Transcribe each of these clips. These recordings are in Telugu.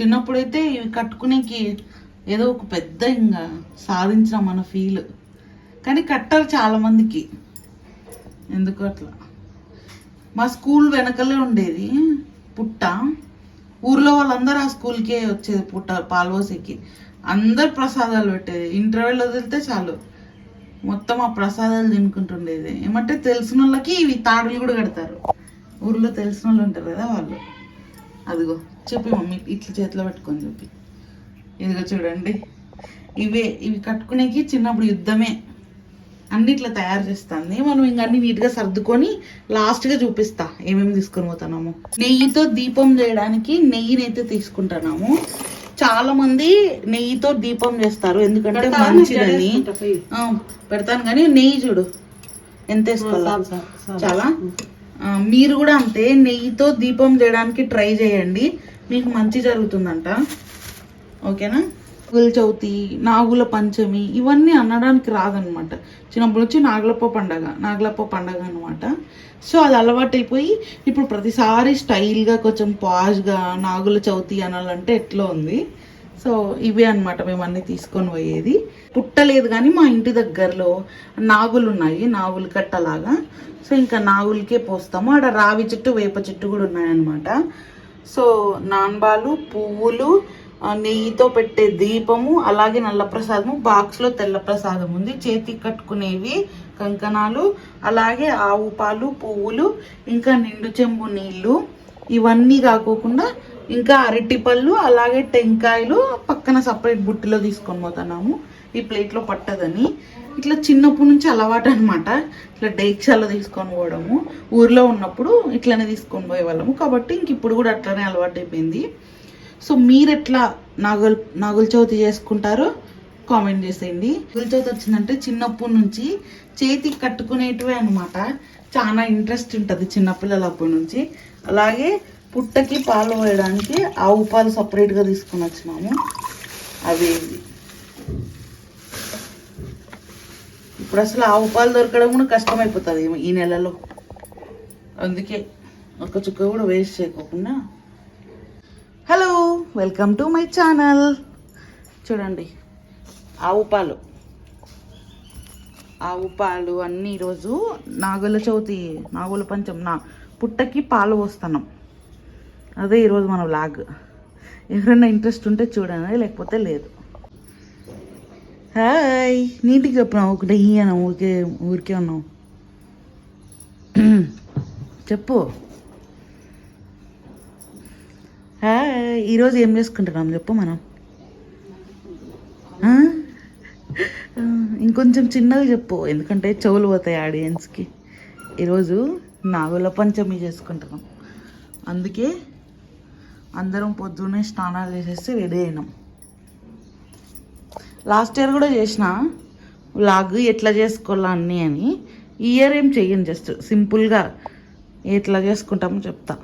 చిన్నప్పుడైతే ఇవి కట్టుకునేకి ఏదో ఒక పెద్ద ఇంకా సాధించిన మన ఫీల్ కానీ కట్టారు చాలా మందికి. ఎందుకు అట్లా? మా స్కూల్ వెనకలే ఉండేది పుట్ట. ఊర్లో వాళ్ళందరూ ఆ స్కూల్కే వచ్చేది పుట్ట పాల్వోసేకి. అందరు ప్రసాదాలు పెట్టేది. ఇంటర్వెల్ వదిలితే చాలు. మొత్తం ఆ ప్రసాదాలు తినుకుంటుండేది. ఏమంటే తెలిసిన వాళ్ళకి ఇవి తాడులు కూడా కడతారు. ఊర్లో తెలిసిన వాళ్ళు ఉంటారు కదా వాళ్ళు. అదిగో. చెప్పి మమ్మీ ఇట్లా చేతిలో పెట్టుకొని చెప్పి ఇదిగో చూడండి. ఇవే ఇవి కట్టుకునేకి చిన్నప్పుడు యుద్ధమే. అన్ని ఇట్లా తయారు చేస్తుంది. మనం ఇంకా అన్ని నీట్గా సర్దుకొని లాస్ట్గా చూపిస్తా ఏమేమి తీసుకొని పోతున్నాము. నెయ్యితో దీపం చేయడానికి నెయ్యినైతే తీసుకుంటున్నాము. చాలా మంది నెయ్యితో దీపం చేస్తారు. ఎందుకంటే మంచిదని. పెడతాను కానీ నెయ్యి చూడు. ఎంత వేసుకోవాలా? చాలా? మీరు కూడా అంతే. నెయ్యితో దీపం చేయడానికి ట్రై చేయండి. మీకు మంచి జరుగుతుందంట. ఓకేనా? నాగుల చవితి నాగుల పంచమి ఇవన్నీ అనడానికి రాదనమాట. చిన్నప్పటి నుంచి నాగులప్ప పండగ నాగులప్ప పండగ అనమాట సో అది అలవాటైపోయి ఇప్పుడు ప్రతిసారి స్టైల్గా కొంచెం పాజ్గా నాగుల చవితి అనాలంటే ఎట్లా ఉంది? సో ఇవే అనమాట మేము అన్నీ తీసుకొని పోయేది. పుట్టలేదు కానీ మా ఇంటి దగ్గరలో నాగులు ఉన్నాయి నాగులు కట్టలాగా. సో ఇంకా నాగులకే పోస్తాము. ఆడ రావి చెట్టు వేప చెట్టు కూడా ఉన్నాయన్నమాట. సో నాన్బాలు పువ్వులు నెయ్యితో పెట్టే దీపము అలాగే నల్ల ప్రసాదము బాక్స్లో తెల్ల ప్రసాదం ఉంది. చేతికి కట్టుకునేవి కంకణాలు అలాగే ఆవు పాలు పువ్వులు ఇంకా నిండు చెంబు నీళ్ళు. ఇవన్నీ కాకోకుండా ఇంకా అరటిపళ్ళు అలాగే టెంకాయలు పక్కన సపరేట్ బుట్టిలో తీసుకొని పోతున్నాము. ఈ ప్లేట్లో పట్టదని. ఇట్లా చిన్నప్పటి నుంచి అలవాటు అనమాట ఇట్లా డేక్షాలో తీసుకొని పోవడము. ఊర్లో ఉన్నప్పుడు ఇట్లనే తీసుకొని పోయేవాళ్ళము. కాబట్టి ఇంక ఇప్పుడు కూడా అట్లనే అలవాటు అయిపోయింది సో మీరు ఎట్లా నాగుల్ నాగుల చవితి చేసుకుంటారో కామెంట్ చేసేయండి. నాగుల చవితి వచ్చిందంటే చిన్నప్పటి నుంచి చేతికి కట్టుకునేటివే అనమాట చాలా ఇంట్రెస్ట్ ఉంటుంది చిన్నపిల్లల అప్పటి నుంచి. అలాగే పుట్టకి పాలు పోయడానికి ఆవు పాలు సపరేట్గా తీసుకుని వచ్చినాము. అవి ఇప్పుడు అసలు ఆవు పాలు దొరకడం కూడా కష్టమైపోతుంది ఈ నెలలో. అందుకే ఒక చుక్క కూడా వేస్ట్ చేయకోకుండా. Hello welcome to my channel. చూడండి ఆవు పాలు. ఆవు పాలు అన్నీ ఈరోజు నాగుల చవితి నాగుల పంచం నా పుట్టకి పాలు పోస్తున్నాం. అదే ఈరోజు మనం లాగ్ ఎవరైనా ఇంట్రెస్ట్ ఉంటే చూడండి లేకపోతే లేదు. హాయ్. నీటికి చెప్పినావు ఒకటి అన్న ఊరికే ఊరికే ఉన్నావు చెప్పు. హాయ్. ఈరోజు ఏం చేసుకుంటున్నాం చెప్పు మనం. ఇంకొంచెం చిన్నగా చెప్పు. ఎందుకంటే చెవులు పోతాయి ఆడియన్స్కి. ఈరోజు నాగుల పంచమి చేసుకుంటున్నాం. అందుకే అందరం పొద్దున్నే స్నానాలు చేసేసి రెడీ అయినాం. లాస్ట్ ఇయర్ కూడా చేసిన. వ్లాగ్ ఎట్లా చేసుకోవాలా అన్నీ అని. ఈ ఇయర్ ఏం చెయ్యను జస్ట్ సింపుల్గా ఎట్లా చేసుకుంటామో చెప్తా.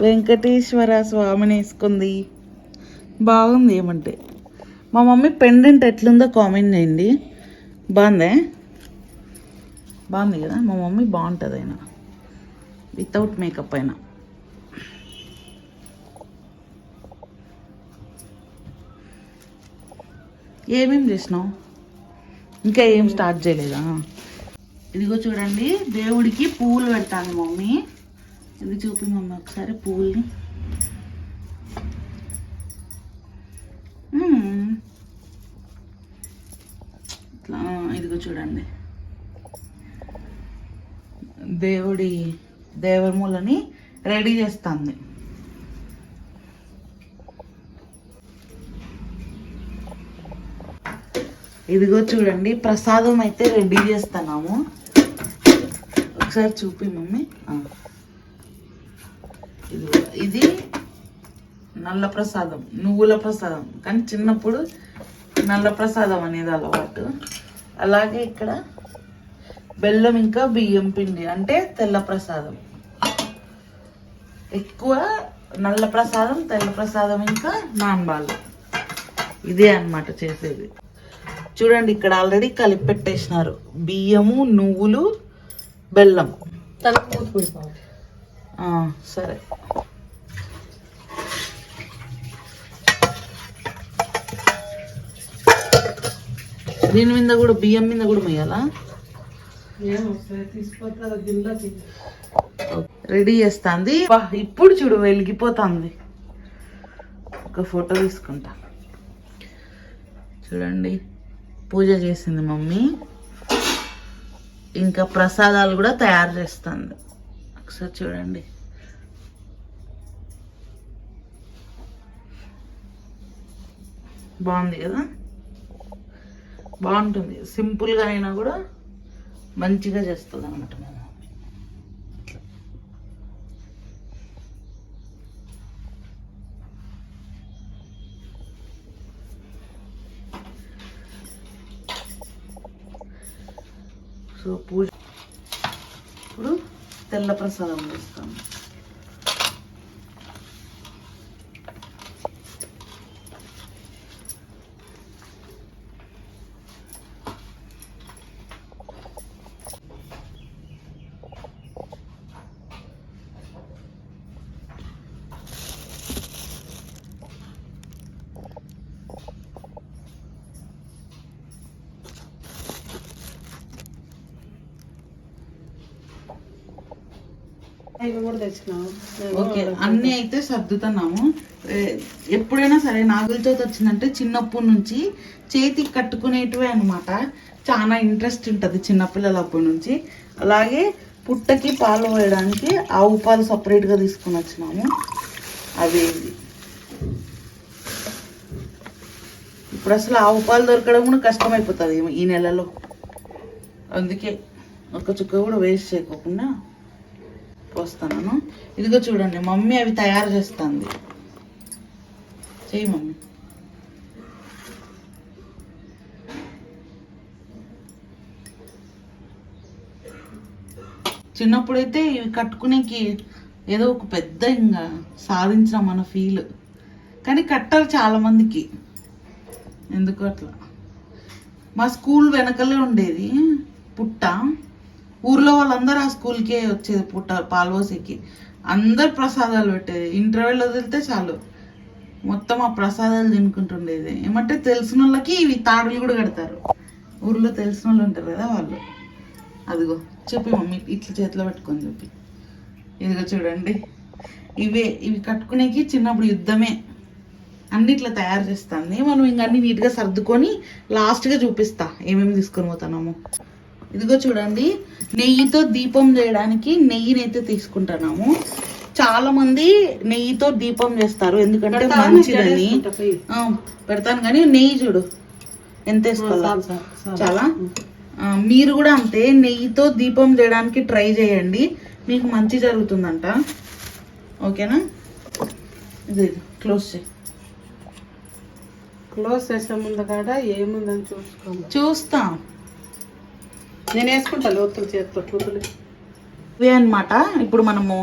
వెంకటేశ్వర స్వామిని వేసుకుంది. బాగుంది ఏమంటే. మా మమ్మీ పెండెంట్ ఎట్లుందో కామెంట్ చేయండి. బాగుందే? బాగుంది కదా? మా మమ్మీ బాగుంటుంది అయినా. వితౌట్ మేకప్ అయినా. ఏమేం చేసినావు? ఇంకా ఏం స్టార్ట్ చేయలేదా? ఇదిగో చూడండి దేవుడికి పువ్వులు పెట్టాను మమ్మీ. ఇది చూపి మమ్మీ ఒకసారి పువ్వుల్ని ఇట్లా ఇదిగో చూడండి. దేవుడి దేవరములని రెడీ చేస్తుంది. ఇదిగో చూడండి ప్రసాదం అయితే రెడీ చేస్తున్నాము. ఒకసారి చూపి మమ్మీ. ఇదిగో ఇది నల్ల ప్రసాదం నువ్వుల ప్రసాదం. కానీ చిన్నప్పుడు నల్ల ప్రసాదం అనేది అలవాటు. అలాగే ఇక్కడ బెల్లం ఇంకా బియ్యం పిండి అంటే తెల్ల ప్రసాదం. ఎక్కువ నల్ల ప్రసాదం తెల్ల ప్రసాదం ఇంకా నాన్బాలు ఇదే అన్నమాట చేసేది. చూడండి ఇక్కడ ఆల్రెడీ కలిపి పెట్టేసినారు బియ్యము నువ్వులు బెల్లం. సరే. దీని మీద కూడా బియ్యం మీద కూడా మొయ్యాలా రెడీ చేస్తాంది. ఇప్పుడు చూడు వెలిగిపోతుంది. ఒక ఫోటో తీసుకుంటా. చూడండి. పూజ చేసింది మమ్మీ. ఇంకా ప్రసాదాలు కూడా తయారు చేస్తుంది. ఒకసారి చూడండి. బాగుంది కదా? బాగుంటుంది. సింపుల్గా అయినా కూడా మంచిగా చేస్తుంది అనమాట మేము సో పూజ. ఇప్పుడు తెల్ల ప్రసాదం చేస్తాము ఓకే అన్నీ అయితే సర్దుతున్నాము. ఎప్పుడైనా సరే నాగుల చవితి వచ్చిందంటే చిన్నప్పటి నుంచి చేతికి కట్టుకునేటివే అనమాట చాలా ఇంట్రెస్ట్ ఉంటుంది చిన్నపిల్లల అప్పటి నుంచి. అలాగే పుట్టకి పాలు పోయడానికి ఆవు పాలు సపరేట్గా తీసుకుని వచ్చినాము. అవి ఇవి. ఇప్పుడు అసలు ఆవు పాలు దొరకడం కూడా కష్టమైపోతుంది ఈ నెలలో. అందుకే ఒక చుక్క కూడా వేస్ట్ చేయకోకుండా పోస్తాను ఇదిగో చూడండి మమ్మీ అవి తయారు చేస్తుంది. చెయ్యి మమ్మీ. చిన్నప్పుడైతే ఇవి కట్టుకునేకి ఏదో ఒక పెద్ద ఇంకా సాధించిన మన ఫీల్. కానీ కట్టారు చాలామందికి ఎందుకు అట్లా? మా స్కూల్ వెనకలే ఉండేది. పుట్ట. ఊర్లో వాళ్ళందరూ ఆ స్కూల్కే వచ్చేది పుట్ట పాల్వోసికి అందరు ప్రసాదాలు పెట్టేది. ఇంటర్వెల్ వదిలితే చాలు. మొత్తం ఆ ప్రసాదాలు తినుకుంటుండేది. ఏమంటే తెలిసిన వాళ్ళకి ఇవి తాడులు కూడా కడతారు. ఊర్లో తెలిసిన వాళ్ళు ఉంటారు కదా వాళ్ళు. అదిగో చెప్పి మమ్మీ ఇట్లా చేతిలో పెట్టుకొని చెప్పి ఇదిగో చూడండి. ఇవే ఇవి కట్టుకునేకి చిన్నప్పుడు యుద్ధమే. అన్ని ఇట్లా తయారు చేస్తుంది. మనం ఇంక అన్ని నీట్గా సర్దుకొని లాస్ట్గా చూపిస్తా. ఏమేమి తీసుకొని పోతున్నాము ఇదిగో చూడండి నెయ్యితో దీపం చేయడానికి నెయ్యిని అయితే తీసుకుంటున్నాము. చాలా మంది నెయ్యితో దీపం చేస్తారు ఎందుకంటే మంచిదని. పెడతాను కానీ నెయ్యి చూడు ఎంత వేసుకోవాలా. చాలు మీరు కూడా అంతే నెయ్యితో దీపం చేయడానికి ట్రై చేయండి. మీకు మంచి జరుగుతుందంట. ఓకేనా? ఇది క్లోజ్ చేయి. క్లోజ్ చేసే ముందు కాడ ఏముందని చూసుకోము? చూస్తా. నేను వేసుకుంటా లోతులు చేతితో చూపులు ఇవే అనమాట ఇప్పుడు మనము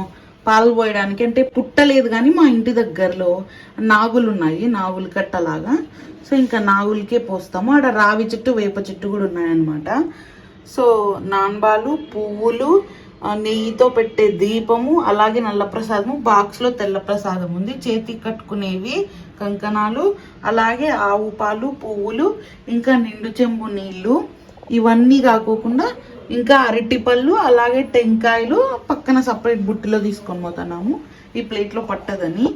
పాలు పోయడానికి అంటే పుట్టలేదు కానీ మా ఇంటి దగ్గరలో నాగులు ఉన్నాయి నాగులు కట్టలాగా. సో ఇంకా నాగులకే పోస్తాము. ఆడ రావి చెట్టు వేప చెట్టు కూడా ఉన్నాయన్నమాట. సో నాన్బాలు పువ్వులు నెయ్యితో పెట్టే దీపము అలాగే నల్ల ప్రసాదము బాక్స్లో తెల్ల ప్రసాదం ఉంది. చేతికి కట్టుకునేవి కంకణాలు అలాగే ఆవు పాలు పువ్వులు ఇంకా నిండు చెంబు నీళ్ళు ఇవన్నీ కాకోకుండా ఇంకా అరటి పళ్ళు అలాగే టెంకాయలు పక్కన సపరేట్ బుట్టిలో తీసుకొని పోతున్నాము. ఈ ప్లేట్లో పట్టదని.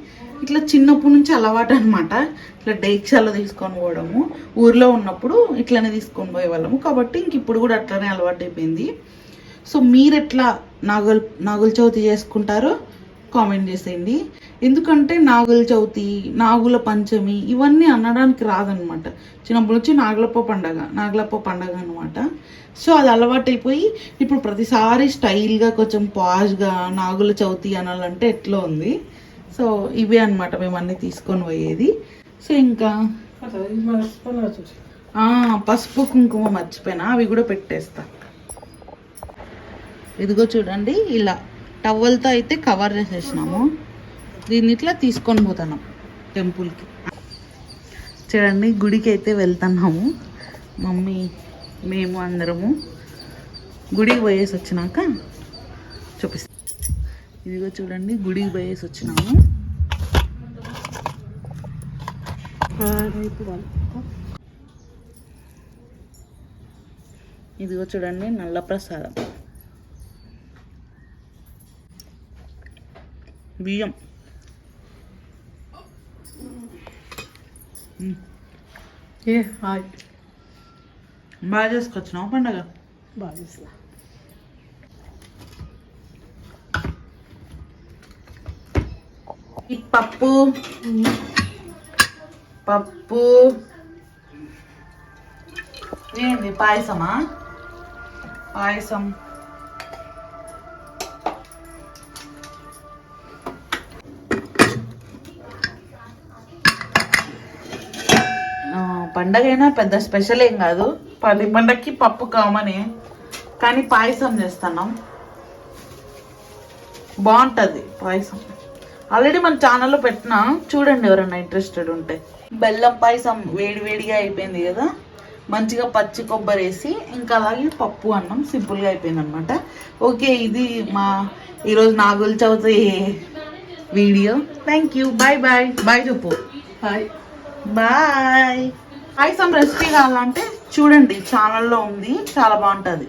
ఇట్లా చిన్నప్పటి నుంచి అలవాటు అనమాట ఇట్లా డేక్షాలో తీసుకొని పోవడము. ఊర్లో ఉన్నప్పుడు ఇట్లనే తీసుకొని పోయేవాళ్ళము. కాబట్టి ఇంక ఇప్పుడు కూడా అట్లనే అలవాటు అయిపోయింది సో మీరు ఎట్లా నాగుల్ నాగుల చవితి చేసుకుంటారో కామెంట్ చేసేయండి. ఎందుకంటే నాగుల చవితి నాగుల పంచమి ఇవన్నీ అనడానికి రాదనమాట చిన్నప్పటి నుంచి నాగులప్ప పండగ నాగులప్ప పండగ అనమాట సో అది అలవాటైపోయి ఇప్పుడు ప్రతిసారి స్టైల్గా కొంచెం పాష్గా నాగుల చవితి అనాలంటే ఎట్లా ఉంది? సో ఇవే అనమాట మేము అన్నీ తీసుకొని పోయేది. సో ఇంకా? పసుపు కుంకుమ మర్చిపోయినా అవి కూడా పెట్టేస్తా. ఇదిగో చూడండి ఇలా టవల్తో అయితే కవర్ చేసేసినాము. దీన్ని ఇట్లా తీసుకొని పోతున్నాం టెంపుల్కి. చూడండి గుడికి అయితే వెళ్తున్నాము. మమ్మీ మేము అందరము గుడికి పోయేసి వచ్చినాక చూపిస్తాం. ఇదిగో చూడండి గుడికి పోయేసి వచ్చినాము. ఇదిగో చూడండి నల్ల ప్రసాదం. బియ్యం. ఏ హాయ్. బాగా చేసుకొచ్చినావు పండగ? బాగా చేసిన ఈ పప్పు. పప్పు. ఏంది పాయసమా? పాయసం. పండగైనా పెద్ద స్పెషల్ ఏం కాదు. పది పండగకి పప్పు కామనే. కానీ పాయసం చేస్తున్నాం. బాగుంటుంది పాయసం. ఆల్రెడీ మన ఛానల్లో పెట్టినా. చూడండి ఎవరైనా ఇంట్రెస్టెడ్ ఉంటే. బెల్లం పాయసం వేడి వేడిగా అయిపోయింది కదా. మంచిగా పచ్చి కొబ్బరి వేసి ఇంకా అలాగే పప్పు అన్నం సింపుల్గా అయిపోయింది అనమాట ఓకే ఇది మా ఈరోజు Nagula Chavithi video thank you bye bye bye చెప్పు. హాయ్ బాయ్ పాయసం రెసిపీ కావాలంటే చూడండి ఛానల్లో ఉంది చాలా బాగుంటుంది.